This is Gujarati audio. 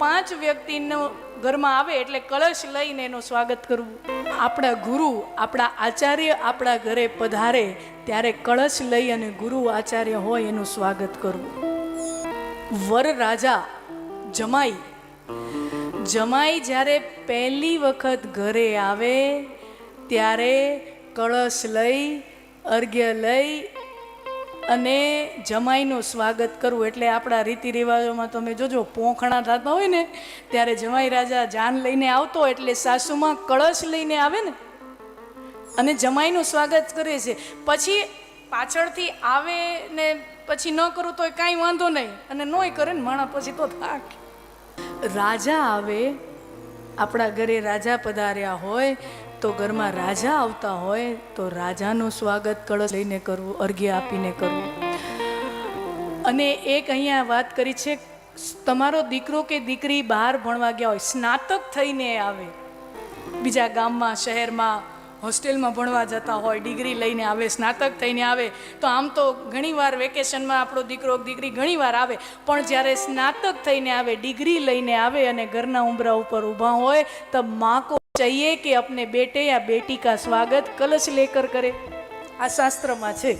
પાંચ વ્યક્તિનો ઘરમાં આવે એટલે કળશ લઈને એનું સ્વાગત કરવું. આપણા ગુરુ, આપણા આચાર્ય આપણા ઘરે પધારે ત્યારે કળશ લઈ અને ગુરુ આચાર્ય હોય એનું સ્વાગત કરવું. વર રાજા જમાઈ. જમાઈ જ્યારે પહેલી વખત ઘરે આવે ત્યારે કળશ લઈ, અર્ઘ્ય લઈ અને જમાઈનું સ્વાગત કરવું એટલે આપણા રીતિ રિવાજોમાં તમે જોજો, પોંખણા થતા હોય ને, ત્યારે જમાઈ રાજા જાન લઈને આવતો એટલે સાસુમાં કળશ લઈને આવે ને, અને જમાઈનું સ્વાગત કરે છે. પછી પાછળથી આવે ને પછી ન કરું તો કાંઈ વાંધો નહીં, અને નોય કરે ને, માણા પછી તો થાક. રાજા આવે, આપણા ઘરે રાજા પધાર્યા હોય તો ઘરમાં રાજા આવતા હોય, તો રાજાનું સ્વાગત કળશ લઈને કરવું, અર્ઘ્ય આપીને કરવું. અને એક અહીંયા વાત કરી છે, તમારો દીકરો કે દીકરી બહાર ભણવા ગયા હોય, સ્નાતક થઈને આવે. બીજા ગામમાં, શહેરમાં, હોસ્ટેલમાં ભણવા જતા હોય, ડિગ્રી લઈને આવે, સ્નાતક થઈને આવે, તો આમ તો ઘણીવાર વેકેશનમાં આપણો દીકરો, દીકરી ઘણીવાર આવે, પણ જ્યારે સ્નાતક થઈને આવે, ડિગ્રી લઈને આવે અને ઘરના ઉંબરા ઉપર ઊભા હોય, તો માँ को चाहिए કે અપને બેટે યા બેટી કા સ્વાગત કલશ લેકર કરે આ શાસ્ત્રમાં છે